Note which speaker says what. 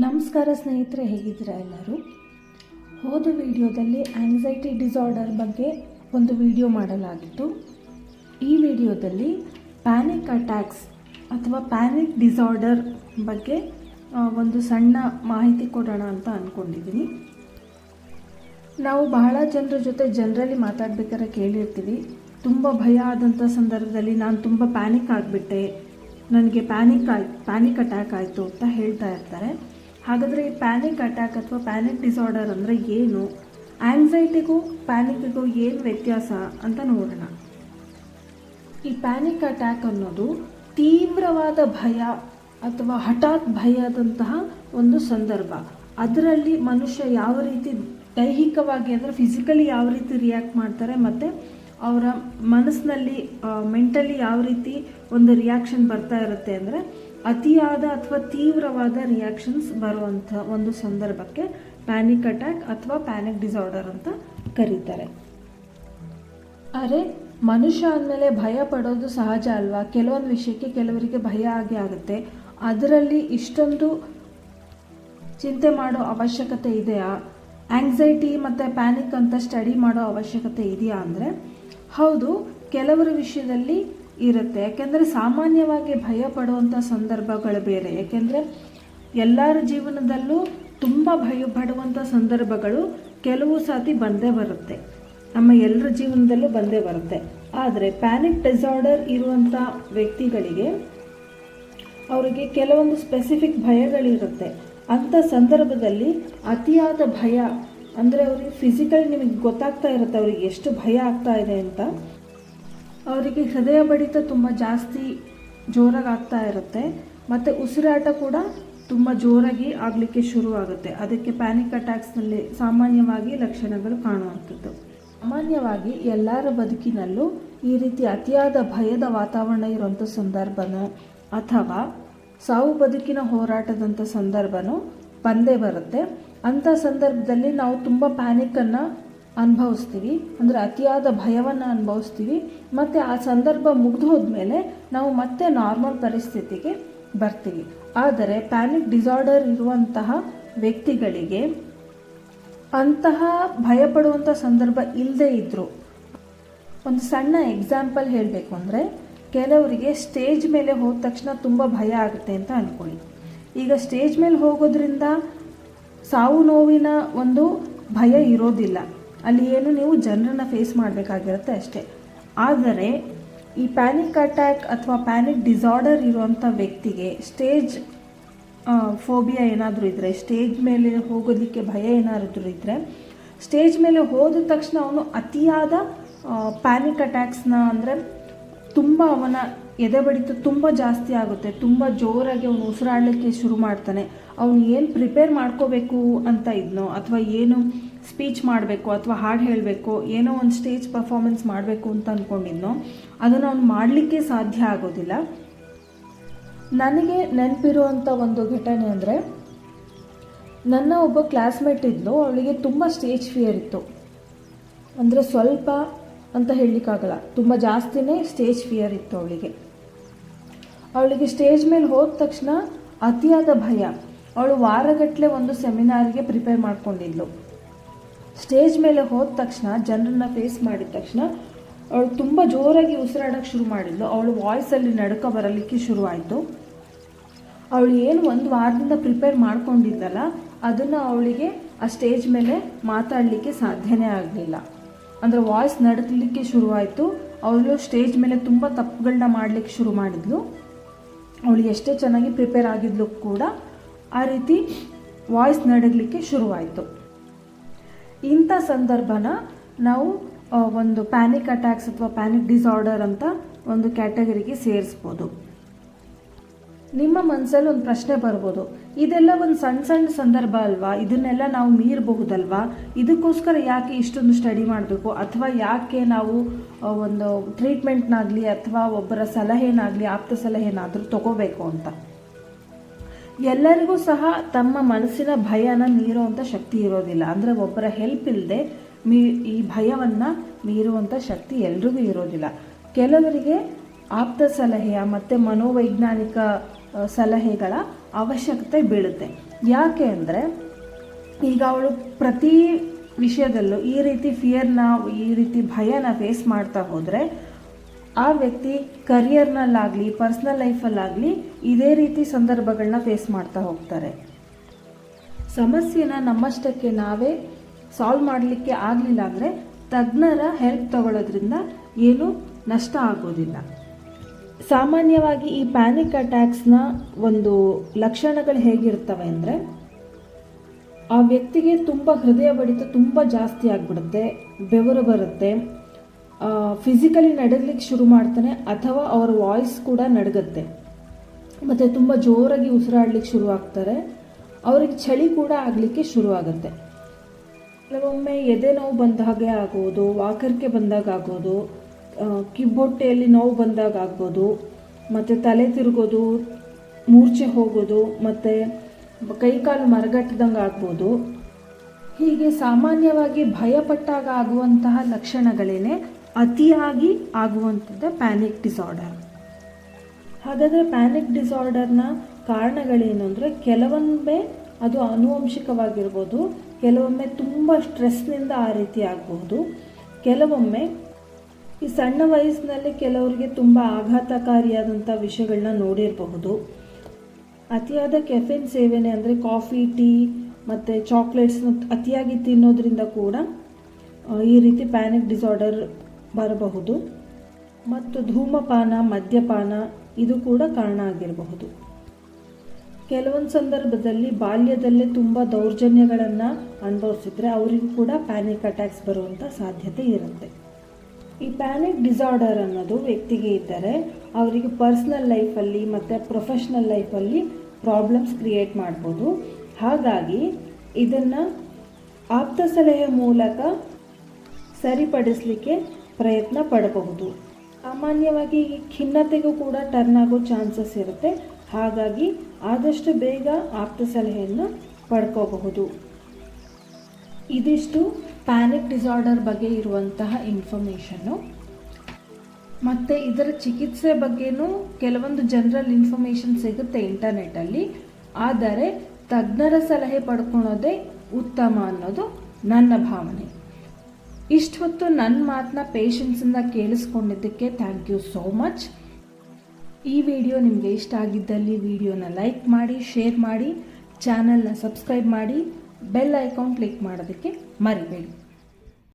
Speaker 1: ನಮಸ್ಕಾರ ಸ್ನೇಹಿತರೆ, ಹೇಗಿದ್ದೀರಾ ಎಲ್ಲರೂ? ಹೋದ ವಿಡಿಯೋದಲ್ಲಿ ಆಂಗ್ಸೈಟಿ ಡಿಸಾರ್ಡರ್ ಬಗ್ಗೆ ಒಂದು ವಿಡಿಯೋ ಮಾಡಲಾಗಿತ್ತು. ಈ ವಿಡಿಯೋದಲ್ಲಿ ಪ್ಯಾನಿಕ್ ಅಟ್ಯಾಕ್ಸ್ ಅಥವಾ ಪ್ಯಾನಿಕ್ ಡಿಸಾರ್ಡರ್ ಬಗ್ಗೆ ಒಂದು ಸಣ್ಣ ಮಾಹಿತಿ ಕೊಡೋಣ ಅಂತ ಅಂದ್ಕೊಂಡಿದ್ದೀನಿ ನಾವು ಬಹಳ ಜನರ ಜೊತೆ ಜನರಲಿ ಮಾತಾಡ್ಬೇಕಾದ್ರೆ ಕೇಳಿರ್ತೀವಿ. ತುಂಬ ಭಯ ಆದಂಥ ಸಂದರ್ಭದಲ್ಲಿ ನಾನು ತುಂಬ ಪ್ಯಾನಿಕ್ ಆಗಿಬಿಟ್ಟೆ. ನನಗೆ ಪ್ಯಾನಿಕ್ ಆಯ್ತು ಪ್ಯಾನಿಕ್ ಅಟ್ಯಾಕ್ ಆಯಿತು ಅಂತ ಹೇಳ್ತಾ ಇರ್ತಾರೆ. ಹಾಗಾದರೆ ಈ ಪ್ಯಾನಿಕ್ ಅಟ್ಯಾಕ್ ಅಥವಾ ಪ್ಯಾನಿಕ್ ಡಿಸಾರ್ಡರ್ ಅಂದರೆ ಏನು? ಆ್ಯಂಗ್ಸೈಟಿಗೂ ಪ್ಯಾನಿಕ್ಗೂ ಏನು ವ್ಯತ್ಯಾಸ ಅಂತ ನೋಡೋಣ. ಈ ಪ್ಯಾನಿಕ್ ಅಟ್ಯಾಕ್ ಅನ್ನೋದು ತೀವ್ರವಾದ ಭಯ ಅಥವಾ ಹಠಾತ್ ಭಯದಂತಹ ಒಂದು ಸಂದರ್ಭ. ಅದರಲ್ಲಿ ಮನುಷ್ಯ ಯಾವ ರೀತಿ ದೈಹಿಕವಾಗಿ ಅಂದರೆ ಫಿಸಿಕಲಿ ಯಾವ ರೀತಿ ರಿಯಾಕ್ಟ್ ಮಾಡ್ತಾರೆ ಮತ್ತು ಅವರ ಮನಸ್ಸಿನಲ್ಲಿ ಮೆಂಟಲಿ ಯಾವ ರೀತಿ ಒಂದು ರಿಯಾಕ್ಷನ್ ಬರ್ತಾ ಇರುತ್ತೆ ಅಂದರೆ ಅತಿಯಾದ ಅಥವಾ ತೀವ್ರವಾದ ರಿಯಾಕ್ಷನ್ಸ್ ಬರುವಂಥ ಒಂದು ಸಂದರ್ಭಕ್ಕೆ ಪ್ಯಾನಿಕ್ ಅಟ್ಯಾಕ್ ಅಥವಾ ಪ್ಯಾನಿಕ್ ಡಿಸಾರ್ಡರ್ ಅಂತ ಕರೀತಾರೆ. ಅರೆ, ಮನುಷ್ಯ ಅಂದಮೇಲೆ ಭಯ ಪಡೋದು ಸಹಜ ಅಲ್ವಾ? ಕೆಲವೊಂದು ವಿಷಯಕ್ಕೆ ಕೆಲವರಿಗೆ ಭಯ ಆಗೇ ಆಗುತ್ತೆ. ಅದರಲ್ಲಿ ಇಷ್ಟೊಂದು ಚಿಂತೆ ಮಾಡೋ ಅವಶ್ಯಕತೆ ಇದೆಯಾ? ಆಂಗ್ಸೈಟಿ ಮತ್ತು ಪ್ಯಾನಿಕ್ ಅಂತ ಸ್ಟಡಿ ಮಾಡೋ ಅವಶ್ಯಕತೆ ಇದೆಯಾ ಅಂದರೆ, ಹೌದು, ಕೆಲವರ ವಿಷಯದಲ್ಲಿ ಇರುತ್ತೆ. ಯಾಕೆಂದರೆ ಸಾಮಾನ್ಯವಾಗಿ ಭಯ ಪಡುವಂಥ ಸಂದರ್ಭಗಳು ಬೇರೆ. ಯಾಕೆಂದರೆ ಎಲ್ಲರ ಜೀವನದಲ್ಲೂ ತುಂಬ ಭಯ ಪಡುವಂಥ ಸಂದರ್ಭಗಳು ಕೆಲವು ಸಾತಿ ಬಂದೇ ಬರುತ್ತೆ. ನಮ್ಮ ಎಲ್ಲರ ಜೀವನದಲ್ಲೂ ಬಂದೇ ಬರುತ್ತೆ. ಆದರೆ ಪ್ಯಾನಿಕ್ ಡಿಸಾರ್ಡರ್ ಇರುವಂಥ ವ್ಯಕ್ತಿಗಳಿಗೆ ಅವರಿಗೆ ಕೆಲವೊಂದು ಸ್ಪೆಸಿಫಿಕ್ ಭಯಗಳಿರುತ್ತೆ. ಅಂಥ ಸಂದರ್ಭದಲ್ಲಿ ಅತಿಯಾದ ಭಯ ಅಂದರೆ ಅವ್ರಿಗೆ ಫಿಸಿಕಲಿ ನಿಮಗೆ ಗೊತ್ತಾಗ್ತಾ ಇರುತ್ತೆ ಅವ್ರಿಗೆ ಎಷ್ಟು ಭಯ ಆಗ್ತಾ ಇದೆ ಅಂತ. ಅವರಿಗೆ ಹೃದಯ ಬಡಿತ ತುಂಬ ಜಾಸ್ತಿ ಜೋರಾಗಿ ಆಗ್ತಾ ಇರುತ್ತೆ. ಮತ್ತು ಉಸಿರಾಟ ಕೂಡ ತುಂಬ ಜೋರಾಗಿ ಆಗಲಿಕ್ಕೆ ಶುರುವಾಗುತ್ತೆ. ಅದಕ್ಕೆ ಪ್ಯಾನಿಕ್ ಅಟ್ಯಾಕ್ಸ್ನಲ್ಲಿ ಸಾಮಾನ್ಯವಾಗಿ ಲಕ್ಷಣಗಳು ಕಾಣುವಂಥದ್ದು. ಸಾಮಾನ್ಯವಾಗಿ ಎಲ್ಲರ ಬದುಕಿನಲ್ಲೂ ಈ ರೀತಿ ಅತಿಯಾದ ಭಯದ ವಾತಾವರಣ ಇರುವಂಥ ಸಂದರ್ಭನೋ ಅಥವಾ ಸಾವು ಬದುಕಿನ ಹೋರಾಟದಂಥ ಸಂದರ್ಭನೂ ಬಂದೇ ಬರುತ್ತೆ. ಅಂಥ ಸಂದರ್ಭದಲ್ಲಿ ನಾವು ತುಂಬ ಪ್ಯಾನಿಕ್ಕನ್ನು ಅನುಭವಿಸ್ತೀವಿ. ಅಂದರೆ ಅತಿಯಾದ ಭಯವನ್ನು ಅನುಭವಿಸ್ತೀವಿ. ಮತ್ತು ಆ ಸಂದರ್ಭ ಮುಗಿದು ಹೋದ್ಮೇಲೆ ನಾವು ಮತ್ತೆ ನಾರ್ಮಲ್ ಪರಿಸ್ಥಿತಿಗೆ ಬರ್ತೀವಿ. ಆದರೆ ಪ್ಯಾನಿಕ್ ಡಿಸಾರ್ಡರ್ ಇರುವಂತಹ ವ್ಯಕ್ತಿಗಳಿಗೆ ಅಂತಹ ಭಯಪಡುವಂಥ ಸಂದರ್ಭ ಇಲ್ಲದೇ ಇದ್ದರೂ ಒಂದು ಸಣ್ಣ ಎಕ್ಸಾಂಪಲ್ ಹೇಳಬೇಕು ಅಂದರೆ ಕೆಲವರಿಗೆ ಸ್ಟೇಜ್ ಮೇಲೆ ಹೋದ ತಕ್ಷಣ ತುಂಬ ಭಯ ಆಗುತ್ತೆ ಅಂತ ಅಂದ್ಕೊಳ್ಳಿ ಈಗ ಸ್ಟೇಜ್ ಮೇಲೆ ಹೋಗೋದ್ರಿಂದ ಸಾವು ನೋವಿನ ಒಂದು ಭಯ ಇರೋದಿಲ್ಲ. ಅಲ್ಲಿ ಏನು ನೀವು ಜನರನ್ನ ಫೇಸ್ ಮಾಡಬೇಕಾಗಿರುತ್ತೆ ಅಷ್ಟೇ. ಆದರೆ ಈ ಪ್ಯಾನಿಕ್ ಅಟ್ಯಾಕ್ ಅಥವಾ ಪ್ಯಾನಿಕ್ ಡಿಸಾರ್ಡರ್ ಇರುವಂಥ ವ್ಯಕ್ತಿಗೆ ಸ್ಟೇಜ್ ಫೋಬಿಯಾ ಏನಾದರೂ ಇದ್ದರೆ ಸ್ಟೇಜ್ ಮೇಲೆ ಹೋಗೋದಕ್ಕೆ ಭಯ ಏನಾದರೂ ಇದ್ದರೆ ಸ್ಟೇಜ್ ಮೇಲೆ ಹೋದ ತಕ್ಷಣ ಅವನು ಅತಿಯಾದ ಪ್ಯಾನಿಕ್ ಅಟ್ಯಾಕ್ಸ್ನ ಅಂದರೆ ತುಂಬ ಅವನ ಎದೆ ಬಡಿತ ತುಂಬ ಜಾಸ್ತಿ ಆಗುತ್ತೆ. ತುಂಬ ಜೋರಾಗಿ ಅವನು ಉಸಿರಾಡಲಿಕ್ಕೆ ಶುರು ಮಾಡ್ತಾನೆ. ಅವನು ಏನು ಪ್ರಿಪೇರ್ ಮಾಡ್ಕೋಬೇಕು ಅಂತ ಇದ್ನೋ ಅಥವಾ ಏನು ಸ್ಪೀಚ್ ಮಾಡಬೇಕು ಅಥವಾ ಹಾಡು ಹೇಳಬೇಕು, ಏನೋ ಒಂದು ಸ್ಟೇಜ್ ಪರ್ಫಾರ್ಮೆನ್ಸ್ ಮಾಡಬೇಕು ಅಂತ ಅಂದ್ಕೊಂಡಿದ್ನೋ ಅದನ್ನು ಅವ್ನು ಮಾಡಲಿಕ್ಕೆ ಸಾಧ್ಯ ಆಗೋದಿಲ್ಲ. ನನಗೆ ನೆನಪಿರುವಂಥ ಒಂದು ಘಟನೆ ಅಂದರೆ, ನನ್ನ ಒಬ್ಬ ಕ್ಲಾಸ್ಮೇಟ್ ಇದ್ದು ಅವಳಿಗೆ ತುಂಬ ಸ್ಟೇಜ್ ಫಿಯರ್ ಇತ್ತು. ಅಂದರೆ ಸ್ವಲ್ಪ ಅಂತ ಹೇಳಲಿಕ್ಕಾಗಲ್ಲ, ತುಂಬ ಜಾಸ್ತಿನೇ ಸ್ಟೇಜ್ ಫಿಯರ್ ಇತ್ತು ಅವಳಿಗೆ. ಅವಳಿಗೆ ಸ್ಟೇಜ್ ಮೇಲೆ ಹೋದ ತಕ್ಷಣ ಅತಿಯಾದ ಭಯ. ಅವಳು ವಾರಗಟ್ಟಲೆ ಒಂದು ಸೆಮಿನಾರಿಗೆ ಪ್ರಿಪೇರ್ ಮಾಡ್ಕೊಂಡಿದ್ಲು. ಸ್ಟೇಜ್ ಮೇಲೆ ಹೋದ ತಕ್ಷಣ, ಜನರನ್ನ ಫೇಸ್ ಮಾಡಿದ ತಕ್ಷಣ, ಅವಳು ತುಂಬ ಜೋರಾಗಿ ಉಸಿರಾಡೋಕ್ಕೆ ಶುರು ಮಾಡಿದ್ಲು. ಅವಳು ವಾಯ್ಸಲ್ಲಿ ನಡ್ಕ ಬರಲಿಕ್ಕೆ ಶುರುವಾಯಿತು. ಅವಳು ಏನು ಒಂದು ವಾರದಿಂದ ಪ್ರಿಪೇರ್ ಮಾಡ್ಕೊಂಡಿದ್ದಲ್ಲ, ಅದನ್ನು ಅವಳಿಗೆ ಆ ಸ್ಟೇಜ್ ಮೇಲೆ ಮಾತಾಡಲಿಕ್ಕೆ ಸಾಧ್ಯನೇ ಆಗಲಿಲ್ಲ. ಅಂದರೆ ವಾಯ್ಸ್ ನಡಕಲಿಕ್ಕೆ ಶುರುವಾಯಿತು. ಅವಳು ಸ್ಟೇಜ್ ಮೇಲೆ ತುಂಬ ತಪ್ಪುಗಳನ್ನ ಮಾಡಲಿಕ್ಕೆ ಶುರು ಮಾಡಿದ್ಲು. ಅವಳು ಎಷ್ಟೇ ಚೆನ್ನಾಗಿ ಪ್ರಿಪೇರ್ ಆಗಿದ್ಲು ಕೂಡ ಆ ರೀತಿ ವಾಯ್ಸ್ ನಡಗಲಿಕ್ಕೆ ಶುರುವಾಯಿತು. ಇಂಥ ಸಂದರ್ಭನ ನಾವು ಒಂದು ಪ್ಯಾನಿಕ್ ಅಟ್ಯಾಕ್ಸ್ ಅಥವಾ ಪ್ಯಾನಿಕ್ ಡಿಸಾರ್ಡರ್ ಅಂತ ಒಂದು ಕ್ಯಾಟಗರಿಗೆ ಸೇರಿಸ್ಬೋದು. ನಿಮ್ಮ ಮನಸ್ಸಲ್ಲಿ ಒಂದು ಪ್ರಶ್ನೆ ಬರ್ಬೋದು. ಇದೆಲ್ಲ ಒಂದು ಸಣ್ಣ ಸಣ್ಣ ಸಂದರ್ಭ ಅಲ್ವಾ? ಇದನ್ನೆಲ್ಲ ನಾವು ಮೀರಬಹುದಲ್ವಾ? ಇದಕ್ಕೋಸ್ಕರ ಯಾಕೆ ಇಷ್ಟೊಂದು ಸ್ಟಡಿ ಮಾಡಬೇಕು? ಅಥವಾ ಯಾಕೆ ನಾವು ಒಂದು ಟ್ರೀಟ್ಮೆಂಟ್ನಾಗಲಿ ಅಥವಾ ಒಬ್ಬರ ಸಲಹೆನಾಗಲಿ, ಆಪ್ತ ಸಲಹೆನಾದರೂ ತಗೋಬೇಕು ಅಂತ? ಎಲ್ಲರಿಗೂ ಸಹ ತಮ್ಮ ಮನಸ್ಸಿನ ಭಯನ ಮೀರುವಂಥ ಶಕ್ತಿ ಇರೋದಿಲ್ಲ. ಅಂದರೆ ಒಬ್ಬರ ಹೆಲ್ಪ್ ಇಲ್ಲದೆ ಮೀ, ಈ ಭಯವನ್ನು ಮೀರುವಂಥ ಶಕ್ತಿ ಎಲ್ರಿಗೂ ಇರೋದಿಲ್ಲ. ಕೆಲವರಿಗೆ ಆಪ್ತ ಸಲಹೆಯ ಮತ್ತು ಮನೋವೈಜ್ಞಾನಿಕ ಸಲಹೆಗಳ ಅವಶ್ಯಕತೆ ಬೀಳುತ್ತೆ. ಯಾಕೆ ಅಂದರೆ ಈಗ ಅವಳು ಪ್ರತಿ ವಿಷಯದಲ್ಲೂ ಈ ರೀತಿ ಫಿಯರ್ನ ಈ ರೀತಿ ಭಯನ ಫೇಸ್ ಮಾಡ್ತಾ ಹೋದರೆ ಆ ವ್ಯಕ್ತಿ ಕರಿಯರ್ನಲ್ಲಾಗಲಿ ಪರ್ಸ್ನಲ್ ಲೈಫಲ್ಲಾಗಲಿ ಇದೇ ರೀತಿ ಸಂದರ್ಭಗಳನ್ನ ಫೇಸ್ ಮಾಡ್ತಾ ಹೋಗ್ತಾರೆ. ಸಮಸ್ಯೆನ ನಮ್ಮಷ್ಟಕ್ಕೆ ನಾವೇ ಸಾಲ್ವ್ ಮಾಡಲಿಕ್ಕೆ ಆಗಲಿಲ್ಲ ಅಂದರೆ ತಜ್ಞರ ಹೆಲ್ಪ್ ತಗೊಳ್ಳೋದ್ರಿಂದ ಏನೂ ನಷ್ಟ ಆಗೋದಿಲ್ಲ. ಸಾಮಾನ್ಯವಾಗಿ ಈ ಪ್ಯಾನಿಕ್ ಅಟ್ಯಾಕ್ಸ್ನ ಒಂದು ಲಕ್ಷಣಗಳು ಹೇಗಿರ್ತವೆ ಅಂದರೆ ಆ ವ್ಯಕ್ತಿಗೆ ತುಂಬ ಹೃದಯ ಬಡಿತ ತುಂಬ ಜಾಸ್ತಿ ಆಗಿಬಿಡುತ್ತೆ, ಬೆವರು ಬರುತ್ತೆ ಫಿಸಿಕಲಿ ನಡಗಲಿಕ್ಕೆ ಶುರು ಮಾಡ್ತಾನೆ, ಅಥವಾ ಅವರ ವಾಯ್ಸ್ ಕೂಡ ನಡಗತ್ತೆ. ಮತ್ತು ತುಂಬ ಜೋರಾಗಿ ಉಸಿರಾಡ್ಲಿಕ್ಕೆ ಶುರು ಆಗ್ತಾರೆ. ಅವ್ರಿಗೆ ಚಳಿ ಕೂಡ ಆಗಲಿಕ್ಕೆ ಶುರು ಆಗುತ್ತೆ. ಕೆಲವೊಮ್ಮೆ ಎದೆ ನೋವು ಬಂದ ಹಾಗೆ ಆಗೋದು, ವಾಕರಿಕೆ ಬಂದಾಗ ಆಗೋದು ಕಿಬ್ಬೊಟ್ಟೆಯಲ್ಲಿ ನೋವು ಬಂದಾಗ ಆಗ್ಬೋದು ಮತ್ತು ತಲೆ ತಿರುಗೋದು, ಮೂರ್ಛೆ ಹೋಗೋದು, ಮತ್ತು ಕೈಕಾಲು ಮರಗಟ್ಟದಂಗೆ ಆಗ್ಬೋದು. ಹೀಗೆ ಸಾಮಾನ್ಯವಾಗಿ ಭಯಪಟ್ಟಾಗ ಆಗುವಂತಹ ಲಕ್ಷಣಗಳೇನೆ ಅತಿಯಾಗಿ ಆಗುವಂಥದ್ದು ಪ್ಯಾನಿಕ್ ಡಿಸಾರ್ಡರ್ ಹಾಗಾದರೆ ಪ್ಯಾನಿಕ್ ಡಿಸಾರ್ಡರ್ನ ಕಾರಣಗಳೇನು ಅಂದರೆ ಕೆಲವೊಮ್ಮೆ ಅದು ಆನುವಂಶಿಕವಾಗಿರ್ಬೋದು, ಕೆಲವೊಮ್ಮೆ ತುಂಬ ಸ್ಟ್ರೆಸ್ನಿಂದ ಆ ರೀತಿ ಆಗಬಹುದು ಕೆಲವೊಮ್ಮೆ ಈ ಸಣ್ಣ ವಯಸ್ಸಿನಲ್ಲಿ ಕೆಲವರಿಗೆ ತುಂಬ ಆಘಾತಕಾರಿಯಾದಂಥ ವಿಷಯಗಳನ್ನ ನೋಡಿರಬಹುದು. ಅತಿಯಾದ ಕೆಫೆನ್ ಸೇವನೆ ಅಂದರೆ ಕಾಫಿ ಟೀ ಮತ್ತು ಚಾಕ್ಲೇಟ್ಸ್ನ ಅತಿಯಾಗಿ ತಿನ್ನೋದ್ರಿಂದ ಕೂಡ ಈ ರೀತಿ ಪ್ಯಾನಿಕ್ ಡಿಸಾರ್ಡರ್ ಬರಬಹುದು. ಮತ್ತು ಧೂಮಪಾನ, ಮದ್ಯಪಾನ, ಇದು ಕೂಡ ಕಾರಣ ಆಗಿರಬಹುದು. ಕೆಲವೊಂದು ಸಂದರ್ಭದಲ್ಲಿ ಬಾಲ್ಯದಲ್ಲೇ ತುಂಬ ದೌರ್ಜನ್ಯಗಳನ್ನು ಅನುಭವಿಸಿದ್ರೆ ಅವರಿಗೂ ಕೂಡ ಪ್ಯಾನಿಕ್ ಅಟ್ಯಾಕ್ಸ್ ಬರುವಂಥ ಸಾಧ್ಯತೆ ಇರುತ್ತೆ. ಈ ಪ್ಯಾನಿಕ್ ಡಿಸಾರ್ಡರ್ ಅನ್ನೋದು ವ್ಯಕ್ತಿಗೆ ಇದ್ದರೆ ಅವರಿಗೆ ಪರ್ಸ್ನಲ್ ಲೈಫಲ್ಲಿ ಮತ್ತು ಪ್ರೊಫೆಷ್ನಲ್ ಲೈಫಲ್ಲಿ ಪ್ರಾಬ್ಲಮ್ಸ್ ಕ್ರಿಯೇಟ್ ಮಾಡ್ಬೋದು. ಹಾಗಾಗಿ ಇದನ್ನು ಆಪ್ತ ಸಲಹೆ ಮೂಲಕ ಸರಿಪಡಿಸಲಿಕ್ಕೆ ಪ್ರಯತ್ನ ಪಡಬಹುದು. ಸಾಮಾನ್ಯವಾಗಿ ಖಿನ್ನತೆಗೂ ಕೂಡ ಟರ್ನ್ ಆಗೋ ಚಾನ್ಸಸ್ ಇರುತ್ತೆ. ಹಾಗಾಗಿ ಆದಷ್ಟು ಬೇಗ ಆಪ್ತ ಸಲಹೆಯನ್ನು ಪಡ್ಕೋಬಹುದು. ಇದಿಷ್ಟು ಪ್ಯಾನಿಕ್ ಡಿಸಾರ್ಡರ್ ಬಗ್ಗೆ ಇರುವಂತಹ ಇನ್ಫಾರ್ಮೇಷನ್ನು ಮತ್ತು ಇದರ ಚಿಕಿತ್ಸೆ ಬಗ್ಗೆನೂ ಕೆಲವೊಂದು ಜನರಲ್ ಇನ್ಫಾರ್ಮೇಷನ್ ಸಿಗುತ್ತೆ ಇಂಟರ್ನೆಟ್ಟಲ್ಲಿ ಆದರೆ ತಜ್ಞರ ಸಲಹೆ ಪಡ್ಕೊಳೋದೇ ಉತ್ತಮ ಅನ್ನೋದು ನನ್ನ ಭಾವನೆ. ಇಷ್ಟು ಹೊತ್ತು ನನ್ನ ಮಾತನ್ನ ಪೇಷನ್ಸಿಂದ ಕೇಳಿಸ್ಕೊಂಡಿದ್ದಕ್ಕೆ ಥ್ಯಾಂಕ್ ಯು ಸೋ ಮಚ್ ಈ ವಿಡಿಯೋ ನಿಮಗೆ ಇಷ್ಟ ಆಗಿದ್ದಲ್ಲಿ ವಿಡಿಯೋನ ಲೈಕ್ ಮಾಡಿ ಶೇರ್ ಮಾಡಿ ಚಾನಲ್ನ ಸಬ್ಸ್ಕ್ರೈಬ್ ಮಾಡಿ ಬೆಲ್ ಐಕಾನ್ ಕ್ಲಿಕ್ ಮಾಡೋದಕ್ಕೆ ಮರಿಬೇಡಿ.